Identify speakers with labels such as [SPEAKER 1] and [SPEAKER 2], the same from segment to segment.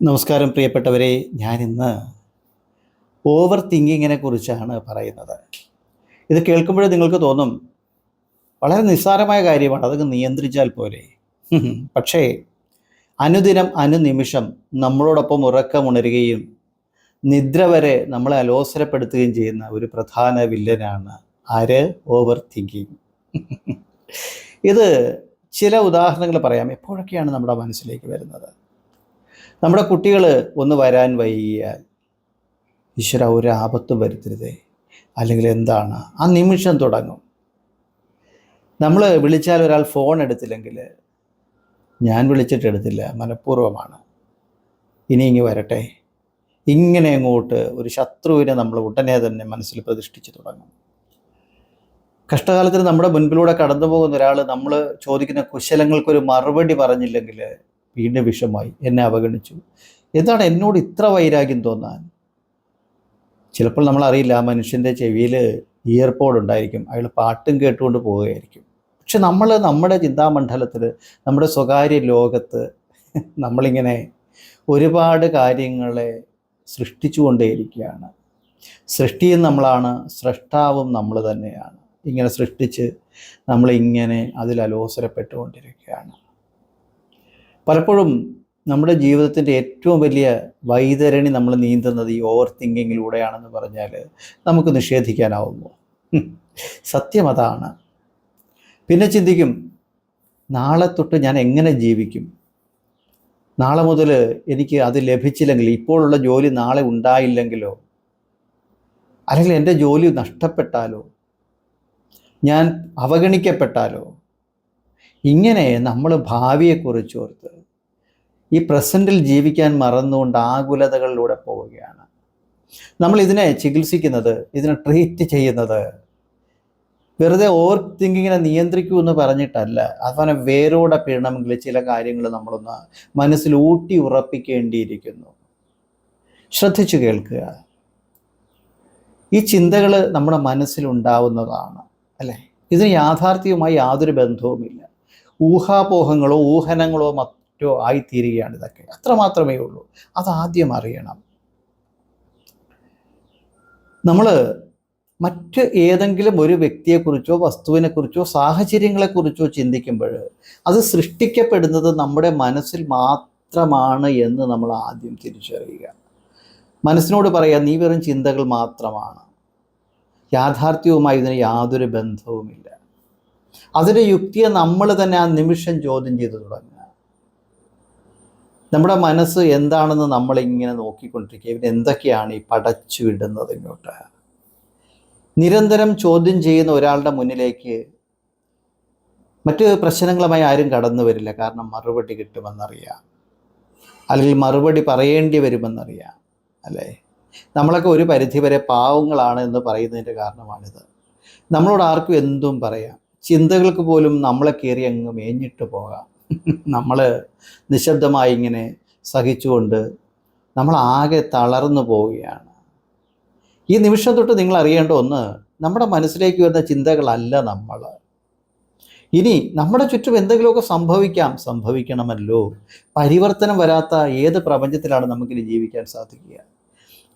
[SPEAKER 1] നമസ്കാരം പ്രിയപ്പെട്ടവരെ ഞാനിന്ന് ഓവർ തിങ്കിങ്ങിനെ കുറിച്ചാണ് പറയുന്നത്. ഇത് കേൾക്കുമ്പോഴേ നിങ്ങൾക്ക് തോന്നും വളരെ നിസ്സാരമായ കാര്യമാണ് അതൊക്കെ നിയന്ത്രിച്ചാൽ പോരെ. പക്ഷേ അനുദിനം അനുനിമിഷം നമ്മളോടൊപ്പം ഉറക്കമുണരുകയും നിദ്ര വരെ നമ്മളെ അലോസരപ്പെടുത്തുകയും ചെയ്യുന്ന ഒരു പ്രധാന വില്ലനാണ് ആര്? ഓവർ തിങ്കിങ് ഇത് ചില ഉദാഹരണങ്ങൾ പറയാം എപ്പോഴൊക്കെയാണ് നമ്മുടെ മനസ്സിലേക്ക് വരുന്നത്? നമ്മുടെ കുട്ടികൾ ഒന്ന് വരാൻ വൈകിയാൽ ഈശ്വര ഒരു ആപത്ത് വരുത്തരുതേ. അല്ലെങ്കിൽ എന്താണ്? ആ നിമിഷം തുടങ്ങും. നമ്മൾ വിളിച്ചാൽ ഒരാൾ ഫോൺ എടുത്തില്ലെങ്കിൽ ഞാൻ വിളിച്ചിട്ട് എടുത്തില്ല മനഃപൂർവമാണ്. ഇനി ഇങ്ങ് വരട്ടെ. ഇങ്ങനെ അങ്ങോട്ട് ഒരു ശത്രുവിനെ നമ്മൾ ഉടനെ തന്നെ മനസ്സിൽ പ്രതിഷ്ഠിച്ച് തുടങ്ങും. കഷ്ടകാലത്തിൽ നമ്മുടെ മുൻപിലൂടെ കടന്നു പോകുന്ന ഒരാൾ നമ്മൾ ചോദിക്കുന്ന കുശലങ്ങൾക്കൊരു മറുപടി പറഞ്ഞില്ലെങ്കിൽ വീണ്ടും വിഷമായി എന്നെ അവഗണിച്ചു. എന്താണ് എന്നോട് ഇത്ര വൈരാഗ്യം തോന്നാൻ? ചിലപ്പോൾ നമ്മൾ അറിയില്ല ആ മനുഷ്യന്റെ ചെവിയിൽ ഇയർപോഡ് ഉണ്ടായിരിക്കും. അയാൾ പാട്ടും കേട്ടുകൊണ്ട് പോവുകയായിരിക്കും. പക്ഷെ നമ്മൾ നമ്മുടെ ചിന്താമണ്ഡലത്തിൽ നമ്മുടെ സ്വകാര്യ ലോകത്ത് നമ്മളിങ്ങനെ ഒരുപാട് കാര്യങ്ങളെ സൃഷ്ടിച്ചുകൊണ്ടേയിരിക്കുകയാണ്. സൃഷ്ടിയും നമ്മളാണ് സൃഷ്ടാവും നമ്മൾ തന്നെയാണ്. ഇങ്ങനെ സൃഷ്ടിച്ച് നമ്മളിങ്ങനെ അതിൽ അലോസരപ്പെട്ടുകൊണ്ടിരിക്കുകയാണ്. പലപ്പോഴും നമ്മുടെ ജീവിതത്തിന്റെ ഏറ്റവും വലിയ വൈതരണി നമ്മൾ നീന്തുന്നത് ഈ ഓവർ തിങ്കിങ്ങിലൂടെയാണെന്ന് പറഞ്ഞാൽ നമുക്ക് നിഷേധിക്കാനാവുമോ. സത്യം അതാണ്. പിന്നെ ചിന്തിക്കും നാളെ തൊട്ട് ഞാൻ എങ്ങനെ ജീവിക്കും? നാളെ മുതൽ എനിക്ക് അത് ലഭിച്ചില്ലെങ്കിൽ ഇപ്പോഴുള്ള ജോലി നാളെ ഉണ്ടായില്ലെങ്കിലോ? അല്ലെങ്കിൽ എന്റെ ജോലി നഷ്ടപ്പെട്ടാലോ? ഞാൻ അവഗണിക്കപ്പെട്ടാലോ? ഇങ്ങനെ നമ്മൾ ഭാവിയെക്കുറിച്ച് ഓർത്ത് ഈ പ്രസന്റിൽ ജീവിക്കാൻ മറന്നുകൊണ്ട് ആകുലതകളിലൂടെ പോവുകയാണ്. നമ്മൾ ഇതിനെ ചികിത്സിക്കുന്നത് ഇതിനെ ട്രീറ്റ് ചെയ്യുന്നത് വെറുതെ ഓവർ തിങ്കിങ്ങിനെ നിയന്ത്രിക്കൂ എന്ന് പറഞ്ഞിട്ടല്ല. അവനെ വേരോടെ പിഴണമെങ്കിൽ ചില കാര്യങ്ങൾ നമ്മളൊന്ന് മനസ്സിൽ ഊട്ടി ഉറപ്പിക്കേണ്ടിയിരിക്കുന്നു. ശ്രദ്ധിച്ചു കേൾക്കുക. ഈ ചിന്തകൾ നമ്മുടെ മനസ്സിലുണ്ടാവുന്നതാണ് അല്ലേ? ഇതിന് യാഥാർത്ഥ്യവുമായി യാതൊരു ബന്ധവുമില്ല. ഊഹാപോഹങ്ങളോ ഊഹനങ്ങളോ മറ്റോ ആയിത്തീരുകയാണ് ഇതൊക്കെ. അത്ര മാത്രമേ ഉള്ളൂ. അതാദ്യം അറിയണം. നമ്മൾ മറ്റ് ഏതെങ്കിലും ഒരു വ്യക്തിയെക്കുറിച്ചോ വസ്തുവിനെക്കുറിച്ചോ സാഹചര്യങ്ങളെക്കുറിച്ചോ ചിന്തിക്കുമ്പോൾ അത് സൃഷ്ടിക്കപ്പെടുന്നത് നമ്മുടെ മനസ്സിൽ മാത്രമാണ് എന്ന് നമ്മൾ ആദ്യം തിരിച്ചറിയുക. മനസ്സിനോട് പറയാം നീ വെറും ചിന്തകൾ മാത്രമാണ്. യാഥാർത്ഥ്യവുമായി ഇതിന് യാതൊരു ബന്ധവുമില്ല. അതിന്റെ യുക്തിയെ നമ്മൾ തന്നെ ആ നിമിഷം ചോദ്യം ചെയ്തു തുടങ്ങുക. നമ്മുടെ മനസ്സ് എന്താണെന്ന് നമ്മളിങ്ങനെ നോക്കിക്കൊണ്ടിരിക്കുക. ഇവൻ എന്തൊക്കെയാണ് ഈ പടച്ചു വിടുന്നത് ഇങ്ങോട്ട്? നിരന്തരം ചോദ്യം ചെയ്യുന്ന ഒരാളുടെ മുന്നിലേക്ക് മറ്റ് പ്രശ്നങ്ങളുമായി ആരും കടന്നു വരില്ല. കാരണം മറുപടി കിട്ടുമെന്നറിയാം. അല്ലെങ്കിൽ മറുപടി പറയേണ്ടി വരുമെന്നറിയാം. അല്ലേ? നമ്മളൊക്കെ ഒരു പരിധിവരെ പാവങ്ങളാണ് എന്ന് പറയുന്നതിന്റെ കാരണമാണിത്. നമ്മളോട് ആർക്കും എന്തും പറയാം. ചിന്തകൾക്ക് പോലും നമ്മളെ കയറി അങ്ങ് മേഞ്ഞിട്ട് പോകാം. നമ്മൾ നിശബ്ദമായി ഇങ്ങനെ സഹിച്ചുകൊണ്ട് നമ്മൾ തളർന്നു പോവുകയാണ്. ഈ നിമിഷം തൊട്ട് നിങ്ങൾ അറിയേണ്ട ഒന്ന് നമ്മുടെ മനസ്സിലേക്ക് വരുന്ന ചിന്തകളല്ല നമ്മൾ. ഇനി നമ്മുടെ ചുറ്റും എന്തെങ്കിലുമൊക്കെ സംഭവിക്കാം സംഭവിക്കണമല്ലോ. പരിവർത്തനം വരാത്ത ഏത് പ്രപഞ്ചത്തിലാണ് നമുക്കിനി ജീവിക്കാൻ സാധിക്കുക?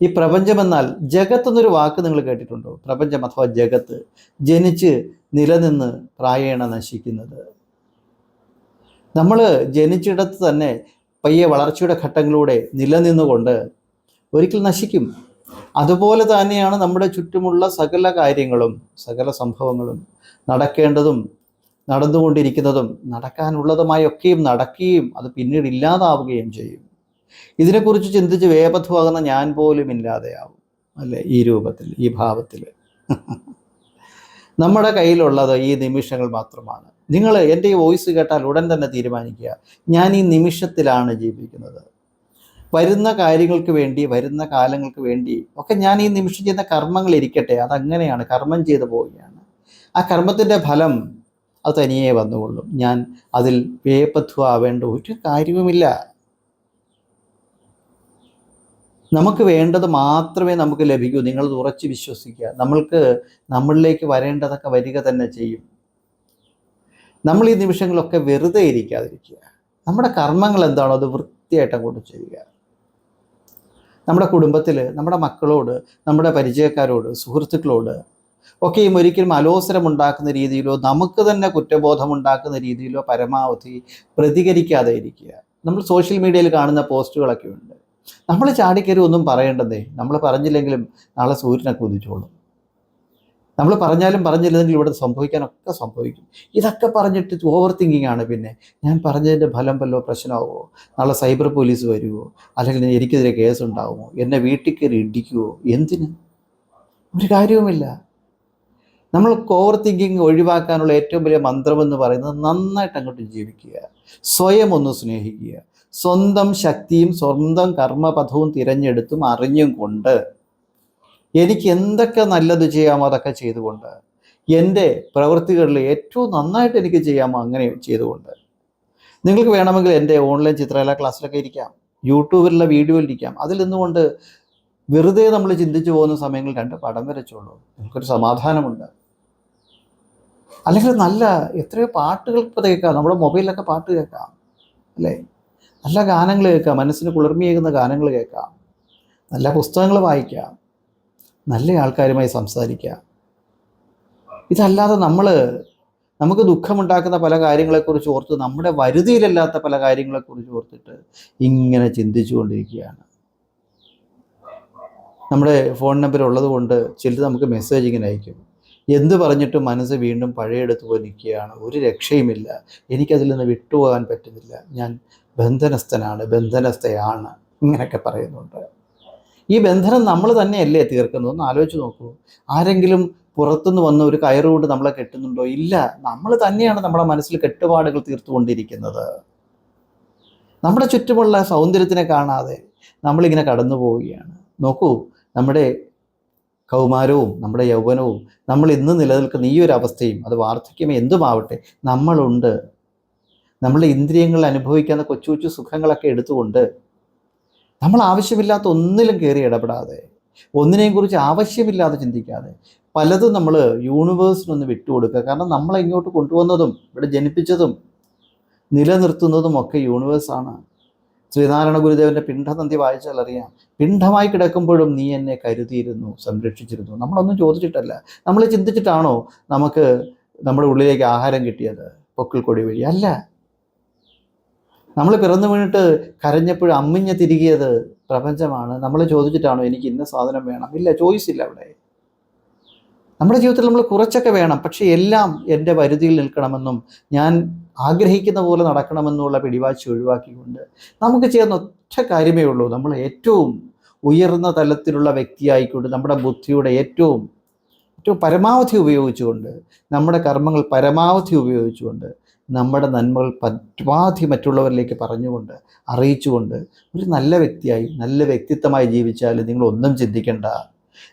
[SPEAKER 1] ഈ പ്രപഞ്ചമെന്നാൽ ജഗത്ത് എന്നൊരു വാക്ക് നിങ്ങൾ കേട്ടിട്ടുണ്ടോ? പ്രപഞ്ചം അഥവാ ജഗത്ത് ജനിച്ച് നിലനിന്ന് പ്രായേണ നശിക്കുന്നത്. നമ്മൾ ജനിച്ചിടത്ത് തന്നെ പയ്യെ വളർച്ചയുടെ ഘട്ടങ്ങളിലൂടെ നിലനിന്നുകൊണ്ട് ഒരിക്കൽ നശിക്കും. അതുപോലെ തന്നെയാണ് നമ്മുടെ ചുറ്റുമുള്ള സകല കാര്യങ്ങളും സകല സംഭവങ്ങളും നടക്കേണ്ടതും നടന്നുകൊണ്ടിരിക്കുന്നതും നടക്കാനുള്ളതുമായൊക്കെയും നടക്കുകയും അത് പിന്നീട് ഇല്ലാതാവുകയും ചെയ്യും. ഇതിനെക്കുറിച്ച് ചിന്തിച്ച് വേപഥമാകുന്ന ഞാൻ പോലും ഇല്ലാതെയാവും അല്ലേ? ഈ രൂപത്തിൽ ഈ ഭാവത്തിൽ. നമ്മുടെ കയ്യിലുള്ളത് ഈ നിമിഷങ്ങൾ മാത്രമാണ്. നിങ്ങൾ എന്റെ ഈ വോയിസ് കേട്ടാൽ ഉടൻ തന്നെ തീരുമാനിക്കുക. ഞാൻ ഈ നിമിഷത്തിലാണ് ജീവിക്കുന്നത്. വരുന്ന കാര്യങ്ങൾക്ക് വേണ്ടി വരുന്ന കാലങ്ങൾക്ക് വേണ്ടി ഒക്കെ ഞാൻ ഈ നിമിഷം ചെയ്യുന്ന കർമ്മങ്ങൾ ഇരിക്കട്ടെ. അതങ്ങനെയാണ്. കർമ്മം ചെയ്തു പോവുകയാണ്. ആ കർമ്മത്തിന്റെ ഫലം അത് തനിയെ വന്നുകൊള്ളും. ഞാൻ അതിൽ വേപത്വ ആവേണ്ട ഒരു കാര്യവുമില്ല. നമുക്ക് വേണ്ടത് മാത്രമേ നമുക്ക് ലഭിക്കൂ. നിങ്ങൾ ഉറച്ച് വിശ്വസിക്കുക. നമ്മൾക്ക് നമ്മളിലേക്ക് വരേണ്ടതൊക്കെ വരിക തന്നെ ചെയ്യും. നമ്മൾ ഈ നിമിഷങ്ങളൊക്കെ വെറുതെ ഇരിക്കാതിരിക്കുക. നമ്മുടെ കർമ്മങ്ങൾ എന്താണോ അത് വൃത്തിയായിട്ട് അങ്ങോട്ട് ചെയ്യുക. നമ്മുടെ കുടുംബത്തിൽ നമ്മുടെ മക്കളോട് നമ്മുടെ പരിചയക്കാരോട് സുഹൃത്തുക്കളോട് ഒക്കെയും ഒരിക്കലും അലോസരം ഉണ്ടാക്കുന്ന രീതിയിലോ നമുക്ക് തന്നെ കുറ്റബോധം ഉണ്ടാക്കുന്ന രീതിയിലോ പരമാവധി പ്രതികരിക്കാതെ ഇരിക്കുക. നമ്മൾ സോഷ്യൽ മീഡിയയിൽ കാണുന്ന പോസ്റ്റുകളൊക്കെ ഉണ്ട്. നമ്മൾ ചാടിക്കറി ഒന്നും പറയേണ്ടതേ. നമ്മൾ പറഞ്ഞില്ലെങ്കിലും നാളെ സൂര്യനൊക്കെ ഉദിച്ചോളും നമ്മൾ പറഞ്ഞാലും പറഞ്ഞില്ലെങ്കിൽ ഇവിടെ സംഭവിക്കാനൊക്കെ സംഭവിക്കും. ഇതൊക്കെ പറഞ്ഞിട്ട് ഓവർ തിങ്കിങ് ആണ് പിന്നെ. ഞാൻ പറഞ്ഞതിന്റെ ഫലം വല്ലോ പ്രശ്നമാവുമോ നാളെ സൈബർ പോലീസ് വരുമോ അല്ലെങ്കിൽ എനിക്കെതിരെ കേസ് ഉണ്ടാവുമോ? എന്നെ വീട്ടിൽ കയറി ഇടിക്കുമോ എന്തിന്? ഒരു കാര്യവുമില്ല. നമ്മൾ ഓവർ തിങ്കിങ് ഒഴിവാക്കാനുള്ള ഏറ്റവും വലിയ മന്ത്രമെന്ന് പറയുന്നത് നന്നായിട്ട് അങ്ങോട്ട് ജീവിക്കുക. സ്വയം ഒന്ന് സ്നേഹിക്കുക. സ്വന്തം ശക്തിയും സ്വന്തം കർമ്മപഥവും തിരഞ്ഞെടുത്തും അറിഞ്ഞും കൊണ്ട് എനിക്ക് എന്തൊക്കെ നല്ലത് ചെയ്യാമോ അതൊക്കെ ചെയ്തുകൊണ്ട് എന്റെ പ്രവൃത്തികളിൽ ഏറ്റവും നന്നായിട്ട് എനിക്ക് ചെയ്യാമോ അങ്ങനെ ചെയ്തുകൊണ്ട്. നിങ്ങൾക്ക് വേണമെങ്കിൽ എന്റെ ഓൺലൈൻ ചിത്രകലാ ക്ലാസ്സിലൊക്കെ ഇരിക്കാം. യൂട്യൂബിലുള്ള വീഡിയോയിൽ ഇരിക്കാം അതിൽ നിന്നുകൊണ്ട് വെറുതെ നമ്മൾ ചിന്തിച്ചു പോകുന്ന സമയങ്ങളിൽ രണ്ട് പടം വരച്ചുള്ളൂ. നിങ്ങൾക്കൊരു സമാധാനമുണ്ട്. അല്ലെങ്കിൽ നല്ല എത്രയോ പാട്ടുകൾ ഇപ്പോൾ കേൾക്കാം. നമ്മുടെ മൊബൈലിലൊക്കെ പാട്ട് കേൾക്കാം. അല്ലേ? നല്ല ഗാനങ്ങൾ കേൾക്കാം. മനസ്സിന് കുളിർമയേകുന്ന ഗാനങ്ങൾ കേൾക്കാം. നല്ല പുസ്തകങ്ങൾ വായിക്കാം. നല്ല ആൾക്കാരുമായി സംസാരിക്കാം. ഇതല്ലാതെ നമ്മൾ നമുക്ക് ദുഃഖമുണ്ടാക്കുന്ന പല കാര്യങ്ങളെക്കുറിച്ച് ഓർത്ത് നമ്മുടെ വരുതിയിലല്ലാത്ത പല കാര്യങ്ങളെക്കുറിച്ച് ഓർത്തിട്ട് ഇങ്ങനെ ചിന്തിച്ചു കൊണ്ടിരിക്കുകയാണ് നമ്മുടെ ഫോൺ നമ്പർ ഉള്ളത് കൊണ്ട് ചിലത് നമുക്ക് മെസ്സേജ് ഇങ്ങനെ അയക്കും. എന്ത് പറഞ്ഞിട്ടും മനസ്സ് വീണ്ടും പഴയെടുത്ത് പോയി നിൽക്കുകയാണ്. ഒരു രക്ഷയുമില്ല. എനിക്കതിൽ നിന്ന് വിട്ടുപോകാൻ പറ്റുന്നില്ല. ഞാൻ ബന്ധനസ്ഥനാണ് ബന്ധനസ്ഥയാണ് ഇങ്ങനെയൊക്കെ പറയുന്നുണ്ട്. ഈ ബന്ധനം നമ്മൾ തന്നെയല്ലേ തീർക്കുന്നത്? ഒന്ന് ആലോചിച്ച് നോക്കൂ. ആരെങ്കിലും പുറത്തുനിന്ന് വന്ന ഒരു കയറുകൊണ്ട് നമ്മളെ കെട്ടുന്നുണ്ടോ? ഇല്ല. നമ്മൾ തന്നെയാണ് നമ്മുടെ മനസ്സിൽ കെട്ടുപാടുകൾ തീർത്തുകൊണ്ടിരിക്കുന്നത്. നമ്മുടെ ചുറ്റുമുള്ള സൗന്ദര്യത്തിനെ കാണാതെ നമ്മളിങ്ങനെ കടന്നു പോവുകയാണ് നോക്കൂ നമ്മുടെ കൗമാരവും നമ്മുടെ യൗവനവും നമ്മൾ ഇന്ന് നിലനിൽക്കുന്ന ഈ ഒരു അവസ്ഥയും അത് വാർദ്ധക്യം എന്തുമാവട്ടെ നമ്മളുണ്ട്. നമ്മളുടെ ഇന്ദ്രിയങ്ങൾ അനുഭവിക്കുന്ന കൊച്ചു കൊച്ചു സുഖങ്ങളൊക്കെ എടുത്തുകൊണ്ട് നമ്മൾ ആവശ്യമില്ലാത്ത ഒന്നിലും കയറി ഇടപെടാതെ ഒന്നിനെയും കുറിച്ച് ആവശ്യമില്ലാതെ ചിന്തിക്കാതെ പലതും നമ്മൾ യൂണിവേഴ്സിനൊന്ന് വിട്ടുകൊടുക്കുക കാരണം നമ്മളെ ഇങ്ങോട്ട് കൊണ്ടുവന്നതും ഇവിടെ ജനിപ്പിച്ചതും നിലനിർത്തുന്നതും ഒക്കെ യൂണിവേഴ്സാണ് ശ്രീനാരായണ ഗുരുദേവന്റെ പിണ്ഡനന്ദി വായിച്ചാൽ അറിയാം. പിണ്ഡമായി കിടക്കുമ്പോഴും നീ എന്നെ കരുതിയിരുന്നു സംരക്ഷിച്ചിരുന്നു. നമ്മളൊന്നും ചോദിച്ചിട്ടല്ല. നമ്മൾ ചിന്തിച്ചിട്ടാണോ നമുക്ക് നമ്മുടെ ഉള്ളിലേക്ക് ആഹാരം കിട്ടിയത്? പൊക്കിൾ കൊടി വഴി. അല്ല. നമ്മൾ പിറന്നു വീണിട്ട് കരഞ്ഞപ്പോൾ അമ്മിഞ്ഞ തിരികിയത് പ്രപഞ്ചമാണ്. നമ്മൾ ചോദിച്ചിട്ടാണോ എനിക്ക് ഇന്ന സാധനം വേണം? ഇല്ല ചോയ്സ് ഇല്ല അവിടെ. നമ്മുടെ ജീവിതത്തിൽ നമ്മൾ കുറച്ചൊക്കെ വേണം പക്ഷേ എല്ലാം എന്റെ പരിധിയിൽ നിൽക്കണമെന്നും ഞാൻ ആഗ്രഹിക്കുന്ന പോലെ നടക്കണമെന്നുള്ള പിടിവാശി ഒഴിവാക്കിക്കൊണ്ട് നമുക്ക് ചെയ്യുന്ന ഒറ്റ കാര്യമേ ഉള്ളൂ. നമ്മൾ ഏറ്റവും ഉയർന്ന തലത്തിലുള്ള വ്യക്തിയായിക്കൊണ്ട് നമ്മുടെ ബുദ്ധിയുടെ ഏറ്റവും ഏറ്റവും പരമാവധി ഉപയോഗിച്ചുകൊണ്ട് നമ്മുടെ കർമ്മങ്ങൾ പരമാവധി ഉപയോഗിച്ചുകൊണ്ട് നമ്മുടെ നന്മകൾ പരമാവധി മറ്റുള്ളവരിലേക്ക് പറഞ്ഞുകൊണ്ട് അറിയിച്ചുകൊണ്ട് ഒരു നല്ല വ്യക്തിയായി നല്ല വ്യക്തിത്വമായി ജീവിച്ചാൽ നിങ്ങൾ ഒന്നും ചിന്തിക്കേണ്ട.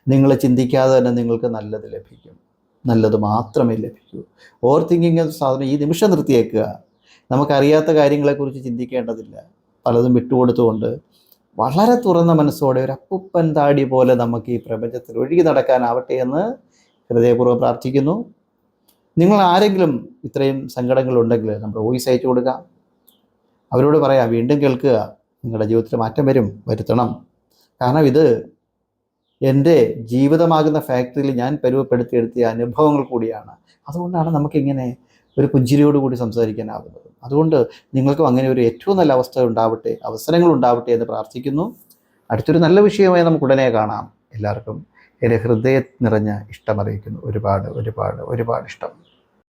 [SPEAKER 1] നിങ്ങൾ ചിന്തിക്കാതെ തന്നെ നിങ്ങൾക്ക് നല്ലത് ലഭിക്കും. നല്ലത് മാത്രമേ ലഭിക്കൂ. ഓവർ തിങ്കിങ് സാധനം ഈ നിമിഷം നിർത്തിയേക്കുക. നമുക്കറിയാത്ത കാര്യങ്ങളെക്കുറിച്ച് ചിന്തിക്കേണ്ടതില്ല. പലതും വിട്ടുകൊടുത്തുകൊണ്ട് വളരെ തുറന്ന മനസ്സോടെ ഒരു അപ്പുപ്പൻ താടി പോലെ നമുക്ക് ഈ പ്രപഞ്ചത്തിൽ ഒഴുകി നടക്കാനാവട്ടെ എന്ന് ഹൃദയപൂർവം പ്രാർത്ഥിക്കുന്നു. നിങ്ങൾ ആരെങ്കിലും ഇത്രയും സങ്കടങ്ങളുണ്ടെങ്കിൽ നമ്മുടെ വോയിസ് അയച്ചു കൊടുക്കാം അവരോട് പറയാം വീണ്ടും കേൾക്കുക. നിങ്ങളുടെ ജീവിതത്തിൽ മാറ്റം വരും വരുത്തണം. കാരണം ഇത് എന്റെ ജീവിതമാകുന്ന ഫാക്ടറിയിൽ ഞാൻ പരുവപ്പെടുത്തിയെടുത്തിയ അനുഭവങ്ങൾ കൂടിയാണ്. അതുകൊണ്ടാണ് നമുക്കിങ്ങനെ ഒരു പുഞ്ചിരിയോട് കൂടി സംസാരിക്കാനാവുന്നത് അതുകൊണ്ട് നിങ്ങൾക്കും അങ്ങനെ ഒരു ഏറ്റവും നല്ല അവസ്ഥ ഉണ്ടാവട്ടെ അവസരങ്ങൾ ഉണ്ടാവട്ടെ എന്ന് പ്രാർത്ഥിക്കുന്നു. അടുത്തൊരു നല്ല വിഷയമായി നമുക്ക് ഉടനെ കാണാം. എല്ലാവർക്കും എന്റെ ഹൃദയ നിറഞ്ഞ ഇഷ്ടമറിയിക്കുന്നു. ഒരുപാട് ഒരുപാട് ഒരുപാട് ഇഷ്ടം.